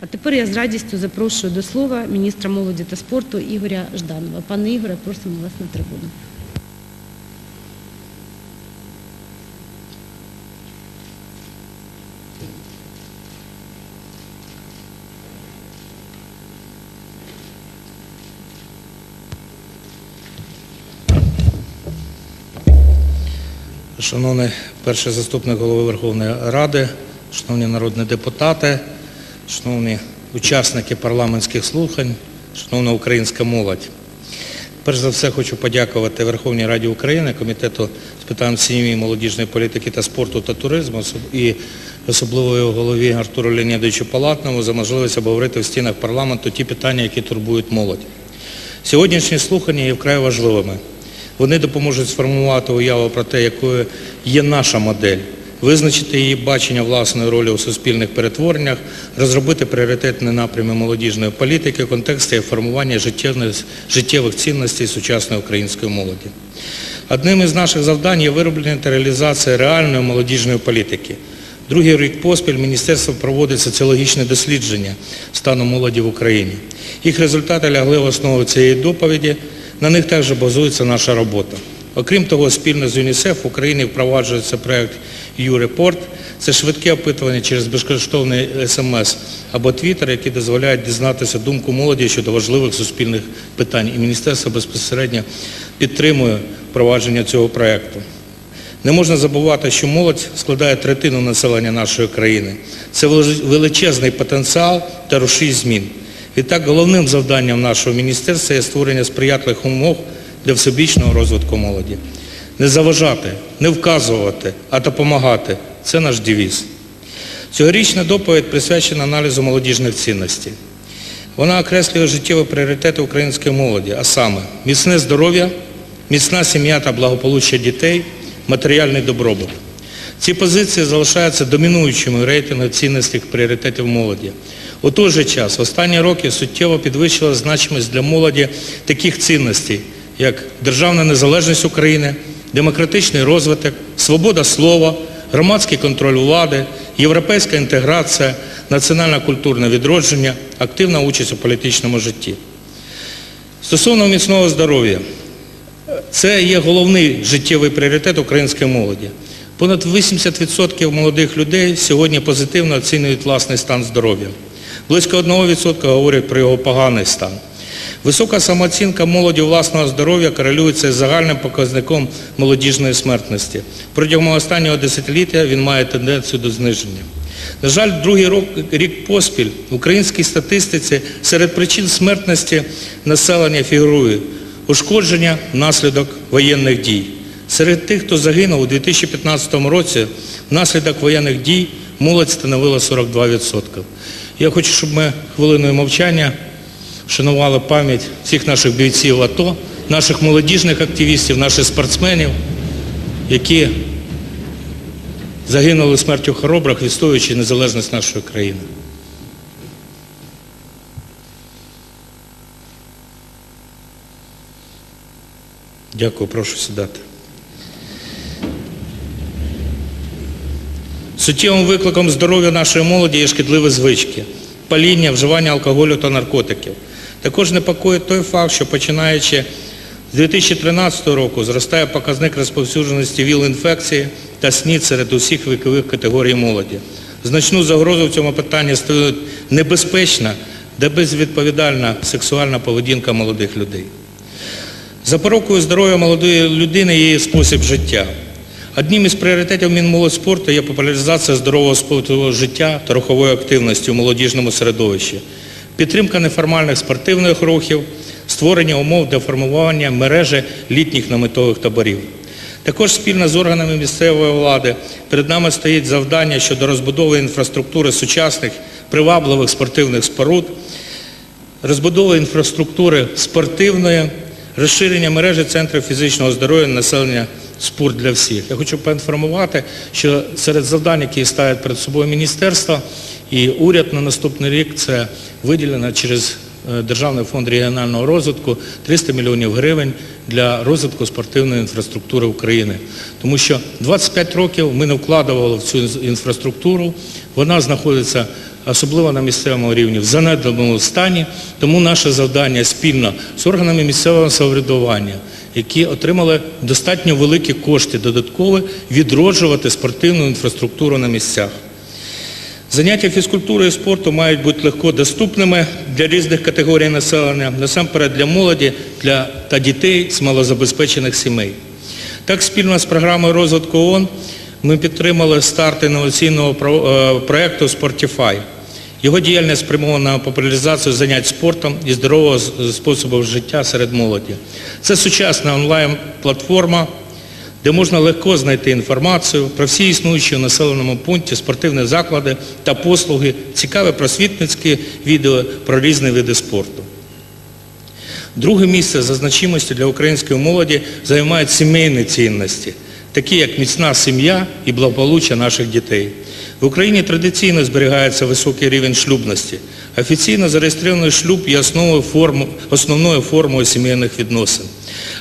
А тепер я з радістю запрошую до слова міністра молоді та спорту Ігоря Жданова. Пане Ігоре, просимо вас на трибуну. Шановний перший заступник голови Верховної Ради, шановні народні депутати, шановні учасники парламентських слухань, шановна українська молодь. Перш за все хочу подякувати Верховній Раді України, Комітету з питань сім'ї, молодіжної політики та спорту та туризму і особливо його голові Артуру Леонідовичу Палатному за можливість обговорити в стінах парламенту ті питання, які турбують молодь. Сьогоднішні слухання є вкрай важливими. Вони допоможуть сформувати уяву про те, якою є наша модель, визначити її бачення власної ролі у суспільних перетвореннях, розробити пріоритетні напрями молодіжної політики в контексті формування життєвих цінностей сучасної української молоді. Одним із наших завдань є вироблення та реалізація реальної молодіжної політики. Другий рік поспіль міністерство проводить соціологічне дослідження стану молоді в Україні. Їх результати лягли в основу цієї доповіді, на них також базується наша робота. Окрім того, спільно з ЮНІСЕФ в Україні впроваджується проект «Ю-Репорт». Це швидке опитування через безкоштовний смс або твіттер, які дозволяють дізнатися думку молоді щодо важливих суспільних питань. І міністерство безпосередньо підтримує впровадження цього проекту. Не можна забувати, що молодь складає третину населення нашої країни. Це величезний потенціал та рушій змін. Відтак головним завданням нашого міністерства є створення сприятливих умов для всебічного розвитку молоді. Не заважати, не вказувати, а допомагати – це наш девіз. Цьогорічна доповідь присвячена аналізу молодіжних цінностей. Вона окреслює життєві пріоритети української молоді, а саме міцне здоров'я, міцна сім'я та благополуччя дітей, матеріальний добробут. Ці позиції залишаються домінуючими рейтингу цінностей пріоритетів молоді. У той же час останні роки суттєво підвищила значимість для молоді таких цінностей, як державна незалежність України, демократичний розвиток, свобода слова, громадський контроль влади, європейська інтеграція, національне культурне відродження, активна участь у політичному житті. Стосовно міцного здоров'я, це є головний життєвий пріоритет української молоді. Понад 80% молодих людей сьогодні позитивно оцінюють власний стан здоров'я. Близько 1% говорять про його поганий стан. Висока самооцінка молоді власного здоров'я корелюється з загальним показником молодіжної смертності. Протягом останнього десятиліття він має тенденцію до зниження. На жаль, другий рік поспіль в українській статистиці серед причин смертності населення фігурує ушкодження внаслідок воєнних дій. Серед тих, хто загинув у 2015 році внаслідок воєнних дій молодь становила 42%. Я хочу, щоб ми хвилиною мовчання вшанували пам'ять всіх наших бійців АТО, наших молодіжних активістів, наших спортсменів, які загинули смертю хоробрих, відстоюючи незалежність нашої країни. Дякую, прошу сідати. Суттєвим викликом здоров'я нашої молоді є шкідливі звички, паління, вживання алкоголю та наркотиків. Також непокоїть той факт, що починаючи з 2013 року зростає показник розповсюдженості ВІЛ-інфекції та СНІД серед усіх вікових категорій молоді. Значну загрозу в цьому питанні створює небезпечна та безвідповідальна сексуальна поведінка молодих людей. Запорукою здоров'я молодої людини є її спосіб життя. Одним із пріоритетів Мінмолодьспорту є популяризація здорового спортивного життя та рухової активності у молодіжному середовищі, підтримка неформальних спортивних рухів, створення умов для формування мережі літніх наметових таборів. Також спільно з органами місцевої влади перед нами стоїть завдання щодо розбудови інфраструктури сучасних привабливих спортивних споруд, розбудови інфраструктури спортивної, розширення мережі центрів фізичного здоров'я населення спорт для всіх. Я хочу поінформувати, що серед завдань, які ставить перед собою міністерство і уряд на наступний рік, це виділено через Державний фонд регіонального розвитку 300 мільйонів гривень для розвитку спортивної інфраструктури України. Тому що 25 років ми не вкладували в цю інфраструктуру, вона знаходиться особливо на місцевому рівні, в занедбаному стані. Тому наше завдання спільно з органами місцевого самоврядування, які отримали достатньо великі кошти додаткові, відроджувати спортивну інфраструктуру на місцях. Заняття фізкультурою і спорту мають бути легко доступними для різних категорій населення, насамперед для молоді для, та дітей з малозабезпечених сімей. Так, спільно з програмою розвитку ООН ми підтримали старт інноваційного е, проєкту «Спортіфай». Його діяльність спрямована на популяризацію занять спортом і здорового способу життя серед молоді. Це сучасна онлайн-платформа, де можна легко знайти інформацію про всі існуючі у населеному пункті спортивні заклади та послуги, цікаві просвітницькі відео про різні види спорту. Друге місце за значимостю для української молоді займають сімейні цінності, такі як міцна сім'я і благополуччя наших дітей. В Україні традиційно зберігається високий рівень шлюбності. Офіційно зареєстрований шлюб є основною формою сімейних відносин.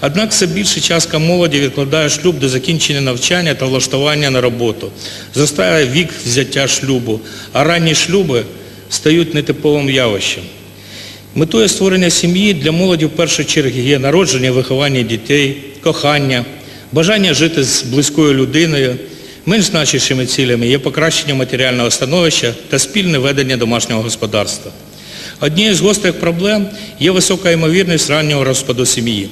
Однак все більше частка молоді відкладає шлюб до закінчення навчання та влаштування на роботу. Зростає вік взяття шлюбу, а ранні шлюби стають нетиповим явищем. Метою створення сім'ї для молоді в першу чергу є народження, виховання дітей, кохання, бажання жити з близькою людиною. Менш значущими цілями є покращення матеріального становища та спільне ведення домашнього господарства. Однією з гострих проблем є висока ймовірність раннього розпаду сім'ї.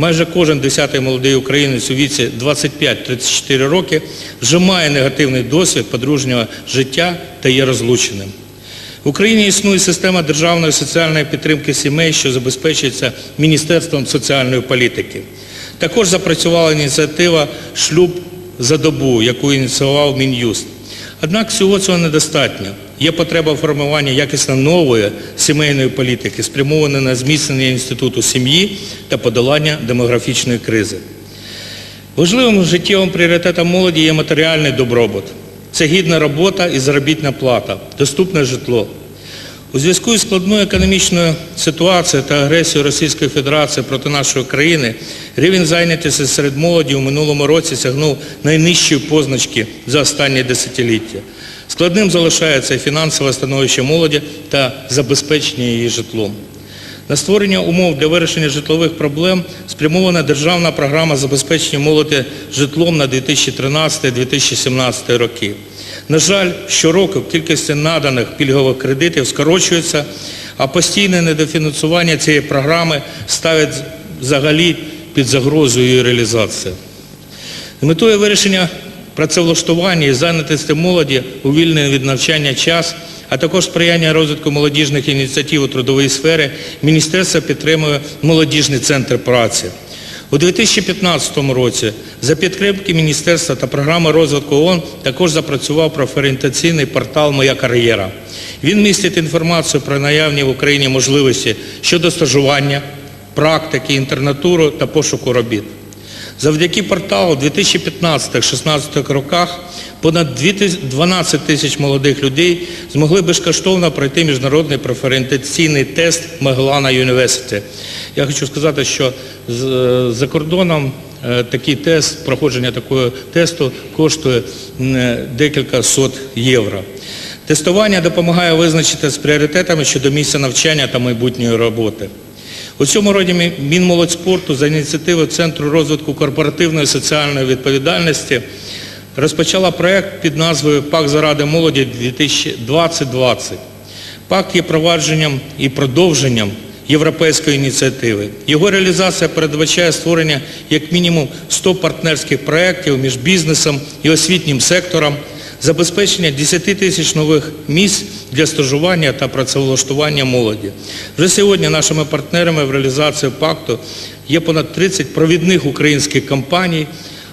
Майже кожен десятий молодий українець у віці 25-34 роки вже має негативний досвід подружнього життя та є розлученим. В Україні існує система державної соціальної підтримки сімей, що забезпечується Міністерством соціальної політики. Також запрацювала ініціатива «Шлюб за добу», яку ініціював Мін'юст. Однак всього цього недостатньо. Є потреба формування якісно нової сімейної політики, спрямованої на зміцнення інституту сім'ї та подолання демографічної кризи. Важливим життєвим пріоритетом молоді є матеріальний добробут. Це гідна робота і заробітна плата, доступне житло. У зв'язку із складною економічною ситуацією та агресією Російської Федерації проти нашої країни рівень зайнятості серед молоді у минулому році сягнув найнижчої позначки за останні десятиліття. Складним залишається і фінансове становище молоді та забезпечення її житлом. На створення умов для вирішення житлових проблем спрямована державна програма забезпечення молоді житлом на 2013-2017 роки. На жаль, щороку кількість наданих пільгових кредитів скорочується, а постійне недофінансування цієї програми ставить взагалі під загрозу її реалізації. Метою вирішення працевлаштування і зайнятості молоді у вільний від навчання час, а також сприяння розвитку молодіжних ініціатив у трудовій сфері, Міністерство підтримує молодіжний центр праці. У 2015 році за підтримки Міністерства та програми розвитку ООН також запрацював профорієнтаційний портал Моя кар'єра. Він містить інформацію про наявні в Україні можливості щодо стажування, практики, інтернатуру та пошуку робіт. Завдяки порталу у 2015-16 роках понад 12 тисяч молодих людей змогли безкоштовно пройти міжнародний профорієнтаційний тест Маглана Юніверситі. Я хочу сказати, що за кордоном е, такий тест, проходження такого тесту коштує декілька сот євро. Тестування допомагає визначити з пріоритетами щодо місця навчання та майбутньої роботи. У цьому році Мінмолодьспорту за ініціативи Центру розвитку корпоративної соціальної відповідальності розпочала проєкт під назвою «Пак заради молоді 2020». ПАК є провадженням і продовженням європейської ініціативи. Його реалізація передбачає створення як мінімум 100 партнерських проєктів між бізнесом і освітнім сектором, забезпечення 10 тисяч нових місць для стажування та працевлаштування молоді. Вже сьогодні нашими партнерами в реалізації пакту є понад 30 провідних українських компаній,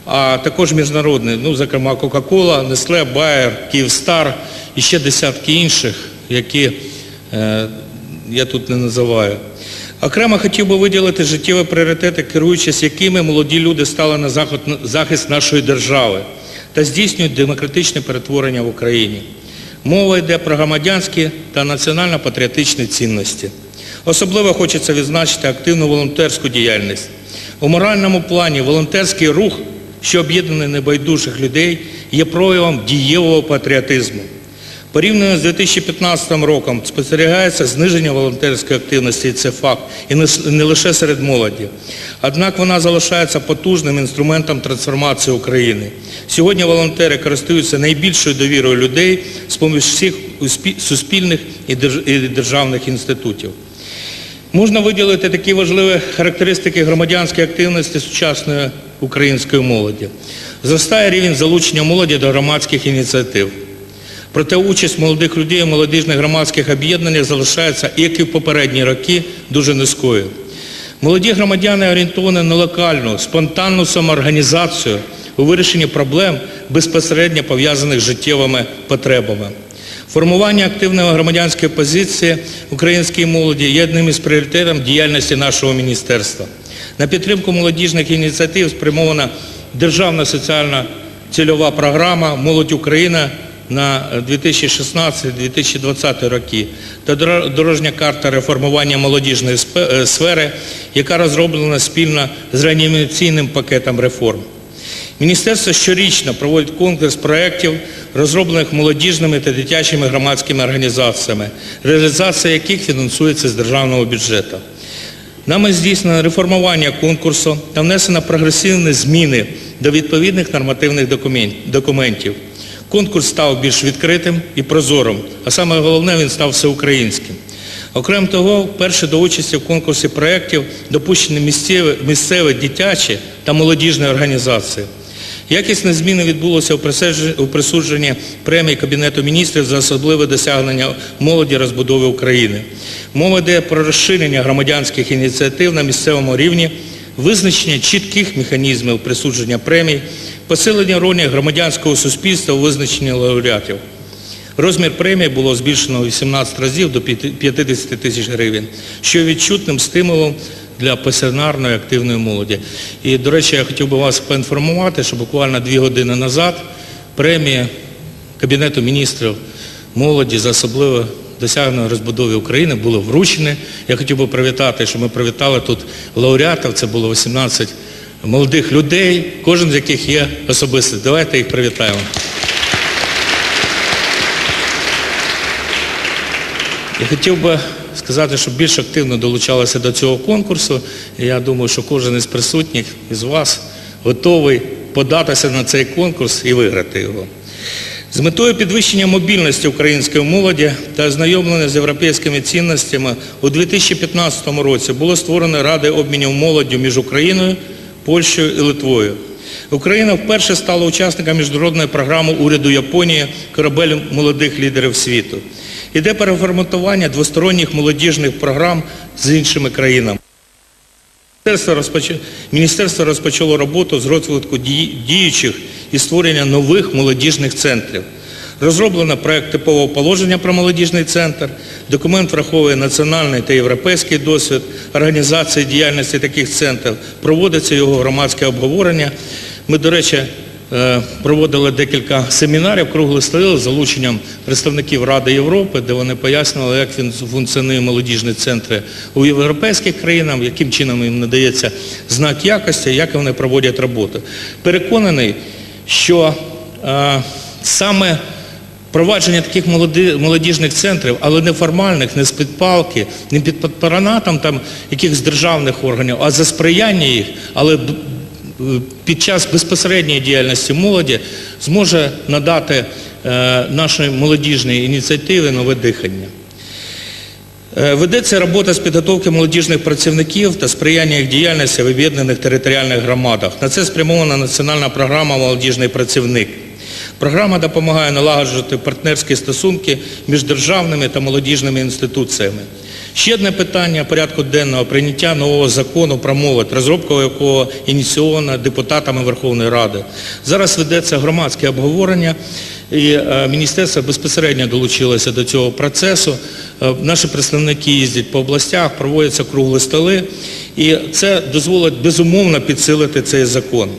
а також міжнародних, ну, зокрема, Coca-Cola, Nestle, Bayer, Kyivstar і ще десятки інших, які е, я тут не називаю. Окремо хотів би виділити життєві пріоритети, керуючись якими молоді люди стали на захист нашої держави та здійснюють демократичне перетворення в Україні. Мова йде про громадянські та національно-патріотичні цінності. Особливо хочеться відзначити активну волонтерську діяльність. У моральному плані волонтерський рух, що об'єднаний небайдужих людей, є проявом дієвого патріотизму. Порівняно з 2015 роком спостерігається зниження волонтерської активності, і це факт, і не лише серед молоді. Однак вона залишається потужним інструментом трансформації України. Сьогодні волонтери користуються найбільшою довірою людей з-поміж всіх суспільних і державних інститутів. Можна виділити такі важливі характеристики громадянської активності сучасної української молоді. Зростає рівень залучення молоді до громадських ініціатив. Проте участь молодих людей у молодіжних громадських об'єднаннях залишається, як і в попередні роки, дуже низькою. Молоді громадяни орієнтовані на локальну, спонтанну самоорганізацію у вирішенні проблем, безпосередньо пов'язаних з життєвими потребами. Формування активної громадянської позиції української молоді є одним із пріоритетів діяльності нашого міністерства. На підтримку молодіжних ініціатив спрямована державна соціальна цільова програма Молодь Україна на 2016-2020 роки та дорожня карта реформування молодіжної е, сфери, яка розроблена спільно з реанімаційним пакетом реформ. Міністерство щорічно проводить конкурс проєктів, розроблених молодіжними та дитячими громадськими організаціями, реалізація яких фінансується з державного бюджету. Нами здійснено реформування конкурсу та внесено прогресивні зміни до відповідних нормативних документів. Конкурс став більш відкритим і прозорим, а саме головне, він став всеукраїнським. Окрім того, вперше до участі в конкурсі проєктів допущені місцеві, місцеві дитячі та молодіжні організації. Якісне зміни відбулося у присудженні премії Кабінету міністрів за особливе досягнення молоді розбудови України. Мова йде про розширення громадянських ініціатив на місцевому рівні, визначення чітких механізмів присудження премій, посилення ролі громадянського суспільства у визначенні лауреатів. Розмір премії було збільшено у 18 разів до 50 тисяч гривень, що є відчутним стимулом для пасіонарної активної молоді. І, до речі, я хотів би вас поінформувати, що буквально дві години назад премія Кабінету міністрів молоді за особливе досягнення розбудови України було вручене. Я хотів би привітати, що ми привітали тут лауреатів, це було 18 молодих людей, кожен з яких є особистий. Давайте їх привітаємо. Я хотів би сказати, щоб більш активно долучалися до цього конкурсу. Я думаю, що кожен із присутніх із вас готовий податися на цей конкурс і виграти його. З метою підвищення мобільності української молоді та ознайомлення з європейськими цінностями у 2015 році було створено Ради обмінів молоддю між Україною, Польщею і Литвою. Україна вперше стала учасником міжнародної програми уряду Японії «Корабель молодих лідерів світу». Іде переформатування двосторонніх молодіжних програм з іншими країнами. Міністерство розпоч- Міністерство розпочало роботу з розвитку діючих і створення нових молодіжних центрів. Розроблено проект типового положення про молодіжний центр. Документ враховує національний та європейський досвід організації діяльності таких центрів. Проводиться його громадське обговорення. Ми, до речі, проводили декілька семінарів круглих столів з залученням представників Ради Європи, де вони пояснювали, як функціонує молодіжні центри у європейських країнах, яким чином їм надається знак якості, як вони проводять роботу. Переконаний, що е, саме Провадження таких молодіжних центрів, але не формальних, не з-під палки, не під патронатом якихось державних органів, а за сприяння їх, але під час безпосередньої діяльності молоді зможе надати е, нашій молодіжній ініціативі нове дихання. Е, Ведеться робота з підготовки молодіжних працівників та сприяння їх діяльності в об'єднаних територіальних громадах. На це спрямована національна програма Молодіжний працівник. Програма допомагає налагоджувати партнерські стосунки між державними та молодіжними інституціями. Ще одне питання порядку денного прийняття нового закону про молодь, розробка якого ініційована депутатами Верховної Ради. Зараз ведеться громадське обговорення, і е, міністерство безпосередньо долучилося до цього процесу. Е, Наші представники їздять по областях, проводяться круглі столи, і це дозволить безумовно підсилити цей закон.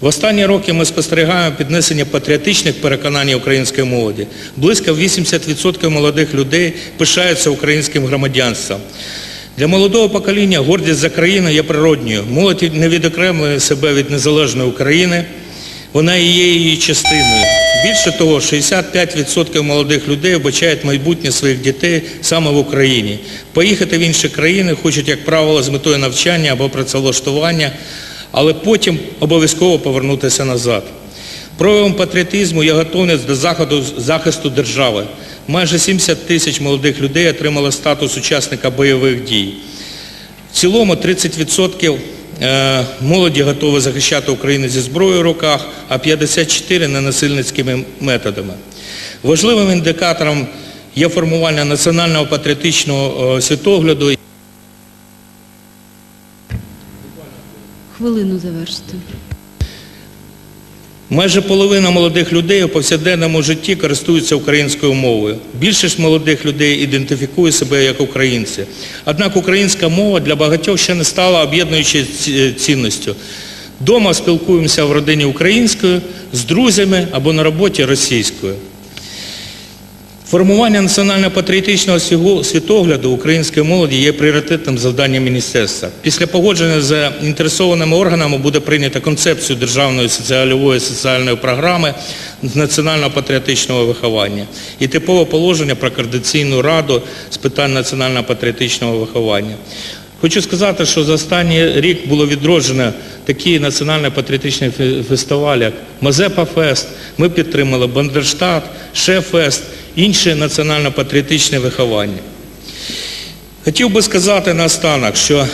В останні роки ми спостерігаємо піднесення патріотичних переконань української молоді. Близько 80% молодих людей пишаються українським громадянством. Для молодого покоління гордість за країну є природньою. Молодь не відокремлює себе від незалежної України, вона і є її частиною. Більше того, 65% молодих людей вбачають майбутнє своїх дітей саме в Україні. Поїхати в інші країни хочуть, як правило, з метою навчання або працевлаштування, але потім обов'язково повернутися назад. Проявом патріотизму є готовність до заходу захисту держави. Майже 70 тисяч молодих людей отримали статус учасника бойових дій. В цілому 30% е, молоді готові захищати Україну зі зброєю в руках, а 54% ненасильницькими методами. Важливим індикатором є формування національного патріотичного е, світогляду Хвилину завершити. Майже половина молодих людей у повсякденному житті користуються українською мовою. Більшість молодих людей ідентифікує себе як українці. Однак українська мова для багатьох ще не стала об'єднуючою цінністю. Дома спілкуємося в родині українською, з друзями або на роботі російською. Формування національно-патріотичного світогляду української молоді є пріоритетним завданням міністерства. Після погодження з інтересованими органами буде прийнята концепцію державної соціальної соціальної програми національно-патріотичного виховання і типове положення про координаційну раду з питань національно-патріотичного виховання. Хочу сказати, що за останній рік було відроджено такі національно-патріотичні фе- фестивалі, як Мазепа Фест, ми підтримали Бандерштат, Шефест, інші національно-патріотичні виховання. Хотів би сказати наостанок, що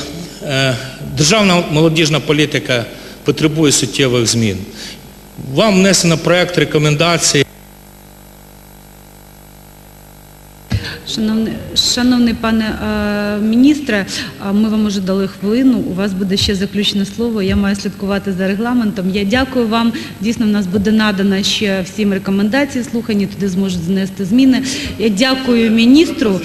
е, державна молодіжна політика потребує суттєвих змін. Вам внесено проект рекомендацій. Шановний, шановний пане е, міністре, ми вам уже дали хвилину. У вас буде ще заключне слово. Я маю слідкувати за регламентом. Я дякую вам. Дійсно, в нас буде надано ще всім рекомендації слухані. Туди зможуть знести зміни. Я дякую міністру.